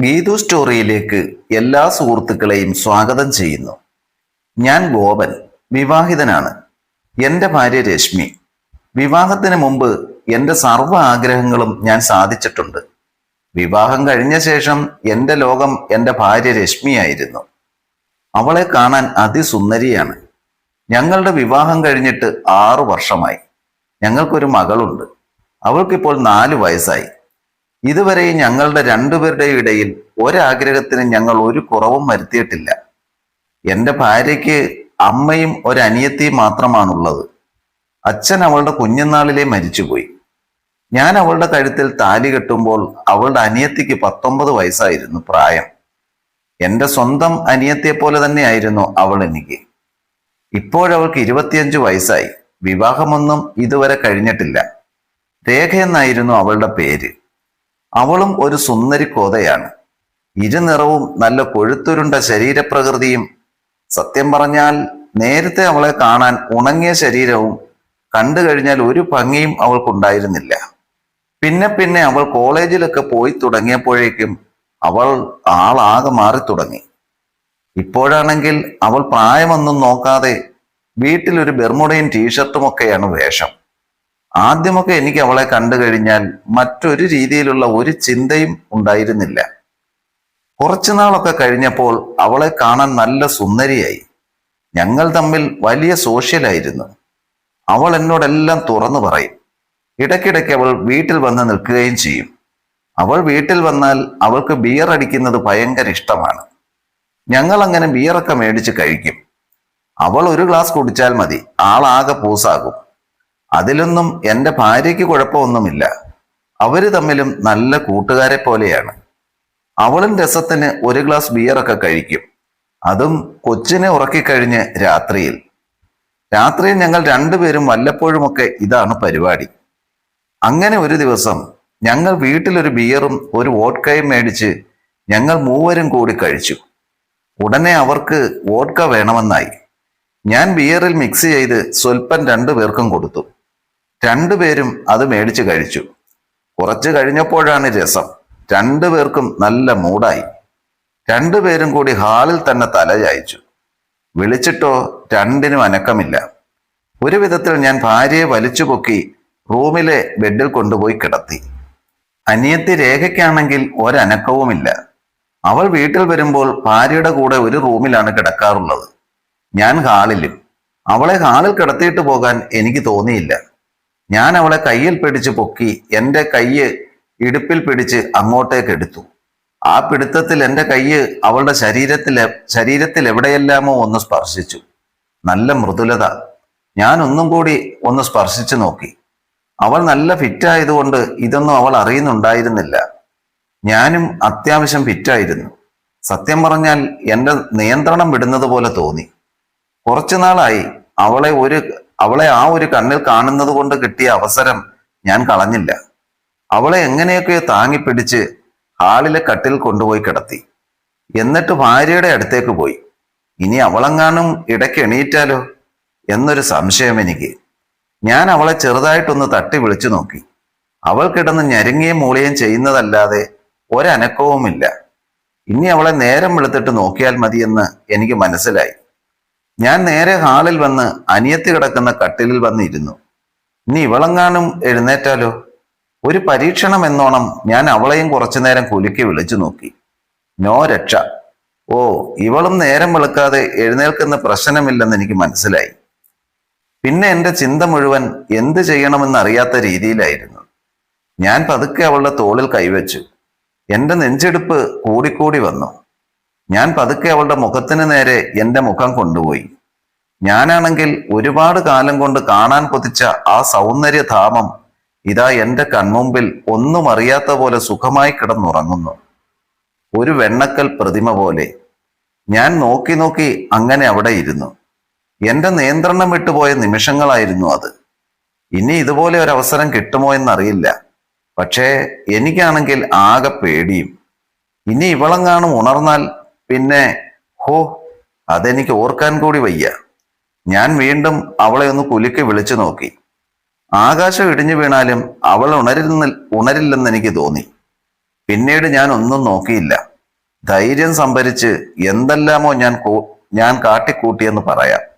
ഗീതു സ്റ്റോറിയിലേക്ക് എല്ലാ സുഹൃത്തുക്കളെയും സ്വാഗതം ചെയ്യുന്നു. ഞാൻ ഗോപൻ വിവാഹിതനാണ്. എന്റെ ഭാര്യ രശ്മി. വിവാഹത്തിന് മുമ്പ് എന്റെ സർവ ആഗ്രഹങ്ങളും ഞാൻ സാധിച്ചിട്ടുണ്ട്. വിവാഹം കഴിഞ്ഞ ശേഷം എന്റെ ലോകം എന്റെ ഭാര്യ രശ്മിയായിരുന്നു അവളെ കാണാൻ അതിസുന്ദരിയാണ്. ഞങ്ങളുടെ വിവാഹം കഴിഞ്ഞിട്ട് ആറു വർഷമായി. ഞങ്ങൾക്കൊരു മകളുണ്ട്. അവൾക്കിപ്പോൾ നാല് വയസ്സായി. ഇതുവരെ ഞങ്ങളുടെ രണ്ടുപേരുടെയും ഇടയിൽ ഒരാഗ്രഹത്തിന് ഞങ്ങൾ ഒരു കുറവും വരുത്തിയിട്ടില്ല. എന്റെ ഭാര്യയ്ക്ക് അമ്മയും ഒരനിയത്തിയും മാത്രമാണുള്ളത്. അച്ഛൻ അവളുടെ കുഞ്ഞുനാളിലെ മരിച്ചുപോയി. ഞാൻ അവളുടെ കഴുത്തിൽ താലി കെട്ടുമ്പോൾ അവളുടെ അനിയത്തിക്ക് പത്തൊമ്പത് വയസ്സായിരുന്നു പ്രായം. എന്റെ സ്വന്തം അനിയത്തിയെ പോലെ തന്നെയായിരുന്നു അവൾ എനിക്ക്. ഇപ്പോഴവൾക്ക് ഇരുപത്തിയഞ്ച് വയസ്സായി. വിവാഹമൊന്നും ഇതുവരെ കഴിഞ്ഞിട്ടില്ല. രേഖ എന്നായിരുന്നു അവളുടെ പേര്. അവളും ഒരു സുന്ദരി കോതയാണ്. ഇരുനിറവും നല്ല കൊഴുത്തുരുണ്ട ശരീരപ്രകൃതിയും. സത്യം പറഞ്ഞാൽ നേരത്തെ അവളെ കാണാൻ ഉണങ്ങിയ ശരീരവും കണ്ടു കഴിഞ്ഞാൽ ഒരു ഭംഗിയും അവൾക്കുണ്ടായിരുന്നില്ല. പിന്നെ പിന്നെ അവൾ കോളേജിലൊക്കെ പോയി തുടങ്ങിയപ്പോഴേക്കും അവൾ ആളാകെ മാറി തുടങ്ങി ഇപ്പോഴാണെങ്കിൽ അവൾ പ്രായമൊന്നും നോക്കാതെ വീട്ടിലൊരു ബെർമുടയും ടീഷർട്ടും ഒക്കെയാണ് വേഷം. ആദ്യമൊക്കെ എനിക്ക് അവളെ കണ്ടു കഴിഞ്ഞാൽ മറ്റൊരു രീതിയിലുള്ള ഒരു ചിന്തയും ഉണ്ടായിരുന്നില്ല. കുറച്ചു നാളൊക്കെ കഴിഞ്ഞപ്പോൾ അവളെ കാണാൻ നല്ല സുന്ദരിയായി. ഞങ്ങൾ തമ്മിൽ വലിയ സോഷ്യലായിരുന്നു. അവൾ എന്നോടെല്ലാം തുറന്നു പറയും. ഇടയ്ക്കിടയ്ക്ക് അവൾ വീട്ടിൽ വന്ന് നിൽക്കുകയും ചെയ്യും. അവൾ വീട്ടിൽ വന്നാൽ അവൾക്ക് ബിയർ അടിക്കുന്നത് ഭയങ്കര ഇഷ്ടമാണ്. ഞങ്ങൾ അങ്ങനെ ബിയറൊക്കെ മേടിച്ച് കഴിക്കും. അവൾ ഒരു ഗ്ലാസ് കുടിച്ചാൽ മതി. ആളാകെ പൂസാകും. അതിലൊന്നും എന്റെ ഭാര്യയ്ക്ക് കുഴപ്പമൊന്നുമില്ല. അവർ തമ്മിലും നല്ല കൂട്ടുകാരെ പോലെയാണ്. അവളും രസത്തിന് ഒരു ഗ്ലാസ് ബിയറൊക്കെ കഴിക്കും. അതും കൊച്ചിനെ ഉറക്കിക്കഴിഞ്ഞ് രാത്രിയിൽ. രാത്രിയിൽ ഞങ്ങൾ രണ്ടുപേരും വല്ലപ്പോഴുമൊക്കെ ഇതാണ് പരിപാടി. അങ്ങനെ ഒരു ദിവസം ഞങ്ങൾ വീട്ടിലൊരു ബിയറും ഒരു വോഡ്കയും മേടിച്ച് ഞങ്ങൾ മൂവരും കൂടി കഴിച്ചു. ഉടനെ അവർക്ക് വോഡ്ക വേണമെന്നായി. ഞാൻ ബിയറിൽ മിക്സ് ചെയ്ത് സ്വൽപ്പം രണ്ടു പേർക്കും കൊടുത്തു. രണ്ടുപേരും അത് മേടിച്ചു കഴിച്ചു. കുറച്ച് കഴിഞ്ഞപ്പോഴാണ് രസം. രണ്ടുപേർക്കും നല്ല മൂടായി രണ്ടുപേരും കൂടി ഹാളിൽ തന്നെ തല ചായച്ചു. വിളിച്ചിട്ടോ രണ്ടിനും അനക്കമില്ല. ഒരു വിധത്തിൽ ഞാൻ ഭാര്യയെ വലിച്ചു പൊക്കി റൂമിലെ ബെഡിൽ കൊണ്ടുപോയി കിടത്തി. അനിയത്തി രേഖയ്ക്കാണെങ്കിൽ ഒരനക്കവുമില്ല. അവൾ വീട്ടിൽ വരുമ്പോൾ ഭാര്യയുടെ കൂടെ ഒരു റൂമിലാണ് കിടക്കാറുള്ളത്. ഞാൻ ഹാളിലും. അവളെ ഹാളിൽ കിടത്തിയിട്ട് പോകാൻ എനിക്ക് തോന്നിയില്ല. ഞാൻ അവളെ കയ്യിൽ പിടിച്ച് പൊക്കി എന്റെ കയ്യ് ഇടുപ്പിൽ പിടിച്ച് അങ്ങോട്ടേക്ക് എടുത്തു. ആ പിടുത്തത്തിൽ എന്റെ കയ്യ് അവളുടെ ശരീരത്തിൽ ശരീരത്തിൽ എവിടെയെല്ലാമോ ഒന്ന് സ്പർശിച്ചു. നല്ല മൃദുലത. ഞാൻ ഒന്നും കൂടി ഒന്ന് സ്പർശിച്ചു നോക്കി. അവൾ നല്ല ഫിറ്റായതുകൊണ്ട് ഇതൊന്നും അവൾ അറിയുന്നുണ്ടായിരുന്നില്ല. ഞാനും അത്യാവശ്യം ഫിറ്റായിരുന്നു സത്യം പറഞ്ഞാൽ എന്റെ നിയന്ത്രണം വിടുന്നത് പോലെ തോന്നി. കുറച്ചുനാളായി അവളെ ഒരു അവളെ ആ ഒരു കണ്ണിൽ കാണുന്നത് കൊണ്ട് കിട്ടിയ അവസരം ഞാൻ കളഞ്ഞില്ല. അവളെ എങ്ങനെയൊക്കെയോ താങ്ങിപ്പിടിച്ച് ഹാളിലെ കട്ടിൽ കൊണ്ടുപോയി കിടത്തി. എന്നിട്ട് ഭാര്യയുടെ അടുത്തേക്ക് പോയി. ഇനി അവളെങ്ങാനും ഇടയ്ക്ക് എണീറ്റാലോ? എന്നൊരു സംശയം എനിക്ക്. ഞാൻ അവളെ ചെറുതായിട്ടൊന്ന് തട്ടി വിളിച്ചു നോക്കി. അവൾ കിടന്ന് ഞെരുങ്ങിയും മൂളിയും ചെയ്യുന്നതല്ലാതെ ഒരനക്കവുമില്ല. ഇനി അവളെ നേരം വെളുത്തിട്ട് നോക്കിയാൽ മതിയെന്ന് എനിക്ക് മനസ്സിലായി. ഞാൻ നേരെ ഹാളിൽ വന്ന് അനിയത്ത് കിടക്കുന്ന കട്ടിലിൽ വന്നിരുന്നു. നീ ഇവളെങ്ങാനും എഴുന്നേറ്റാലോ? ഒരു പരീക്ഷണം എന്നോണം ഞാൻ അവളെയും കുറച്ചു നേരം കുലുക്കി വിളിച്ചു നോക്കി. നോ രക്ഷ. ഓ ഇവളും നേരം വെളുക്കാതെ എഴുന്നേൽക്കുന്ന പ്രശ്നമില്ലെന്ന് എനിക്ക് മനസ്സിലായി. പിന്നെ എന്റെ ചിന്ത മുഴുവൻ എന്ത് ചെയ്യണമെന്നറിയാത്ത രീതിയിലായിരുന്നു. ഞാൻ പതുക്കെ അവളുടെ തോളിൽ കൈവച്ചു. എന്റെ നെഞ്ചെടുപ്പ് കൂടിക്കൂടി വന്നു. ഞാൻ പതുക്കെ അവളുടെ മുഖത്തിന് നേരെ എന്റെ മുഖം കൊണ്ടുപോയി. ഞാനാണെങ്കിൽ ഒരുപാട് കാലം കൊണ്ട് കാണാൻ കൊതിച്ച ആ സൗന്ദര്യധാമം ഇതാ എന്റെ കൺമുമ്പിൽ ഒന്നും അറിയാത്ത പോലെ സുഖമായി കിടന്നുറങ്ങുന്നു. ഒരു വെണ്ണക്കൽ പ്രതിമ പോലെ. ഞാൻ നോക്കി നോക്കി അങ്ങനെ അവിടെ ഇരുന്നു. എന്റെ നിയന്ത്രണം വിട്ടുപോയ നിമിഷങ്ങളായിരുന്നു അത്. ഇനി ഇതുപോലെ ഒരു അവസരം കിട്ടുമോ എന്നറിയില്ല. പക്ഷേ എനിക്കാണെങ്കിൽ ആകെ പേടിയും. ഇനി ഇവളെങ്ങാനും ഉണർന്നാൽ പിന്നെ ഹോ അതെനിക്ക് ഓർക്കാൻ കൂടി വയ്യ. ഞാൻ വീണ്ടും അവളെ ഒന്ന് കുലുക്കി വിളിച്ചു നോക്കി. ആകാശം ഇടിഞ്ഞു വീണാലും അവൾ ഉണരുന്ന ഉണരില്ലെന്ന് എനിക്ക് തോന്നി. പിന്നീട് ഞാൻ ഒന്നും നോക്കിയില്ല. ധൈര്യം സംഭരിച്ച് എന്തെല്ലാമോ ഞാൻ ഞാൻ കാട്ടിക്കൂട്ടിയെന്ന് പറയാം.